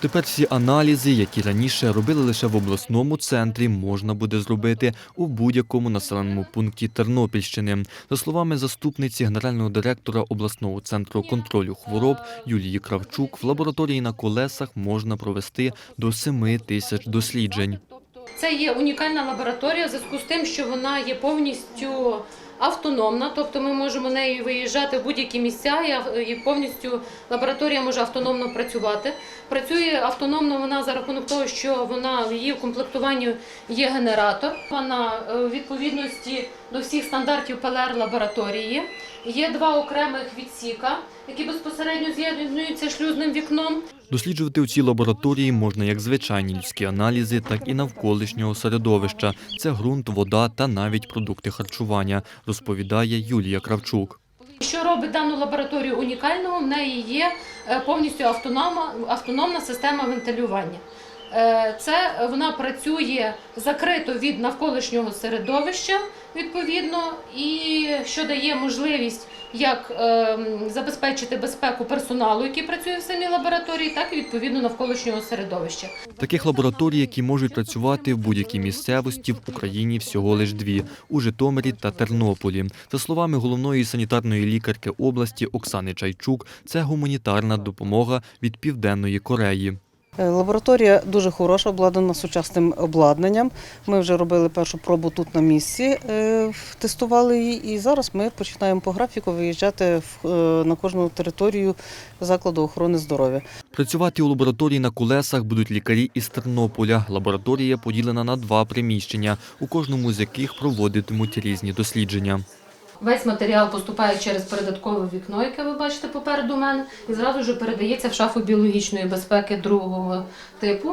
Тепер всі аналізи, які раніше робили лише в обласному центрі, можна буде зробити у будь-якому населеному пункті Тернопільщини. За словами заступниці генерального директора обласного центру контролю хвороб Юлії Кравчук, в лабораторії на колесах можна провести до 7 тисяч досліджень. Це є унікальна лабораторія в зв'язку з тим, що вона є повністю автономна, тобто ми можемо нею виїжджати в будь-які місця, і повністю лабораторія може автономно працювати. Працює автономно вона за рахунок того, що вона в її комплектуванні є генератор. Вона е, у відповідності до всіх стандартів ПЛР лабораторії. Є два окремих відсіка, які безпосередньо з'єднуються шлюзним вікном. Досліджувати у цій лабораторії можна як звичайні людські аналізи, так і навколишнього середовища. Це ґрунт, вода та навіть продукти харчування, розповідає Юлія Кравчук. Що робить дану лабораторію унікальною? В неї є е, повністю автонома, автономна система вентилювання. Е, Це вона працює закрито від навколишнього середовища, відповідно, і що дає можливість як е, забезпечити безпеку персоналу, який працює в самій лабораторії, так і відповідно навколишнього середовища. Таких лабораторій, які можуть працювати в будь-якій місцевості в Україні всього лиш дві у Житомирі та Тернополі. За словами головної санітарної лікарки області Оксани Чайчук, це гуманітарна допомога від Південної Кореї. Е, Лабораторія дуже хороша, обладнана сучасним обладнанням. Ми вже робили першу пробу тут на місці, е, тестували її, і зараз ми починаємо по графіку виїжджати е, на кожну територію закладу охорони здоров'я. Працювати у лабораторії на колесах будуть лікарі із Тернополя. Лабораторія поділена на два приміщення, у кожному з яких проводитимуть різні дослідження. Весь матеріал поступає через передаткове вікно, яке ви бачите попереду мене, і зразу ж передається в шафу біологічної безпеки другого типу.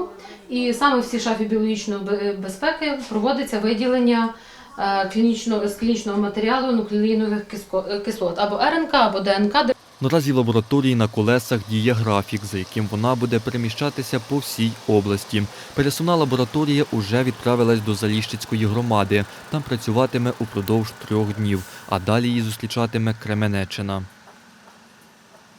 І саме в цій шафі біологічної безпеки проводиться виділення е, клінічного, з клінічного матеріалу нуклеїнових кислот або РНК, або ДНК, Наразі в лабораторії на колесах діє графік, за яким вона буде переміщатися по всій області. Пересувна лабораторія уже відправилась до Заліщицької громади. Там працюватиме упродовж трьох днів, а далі її зустрічатиме Кременеччина.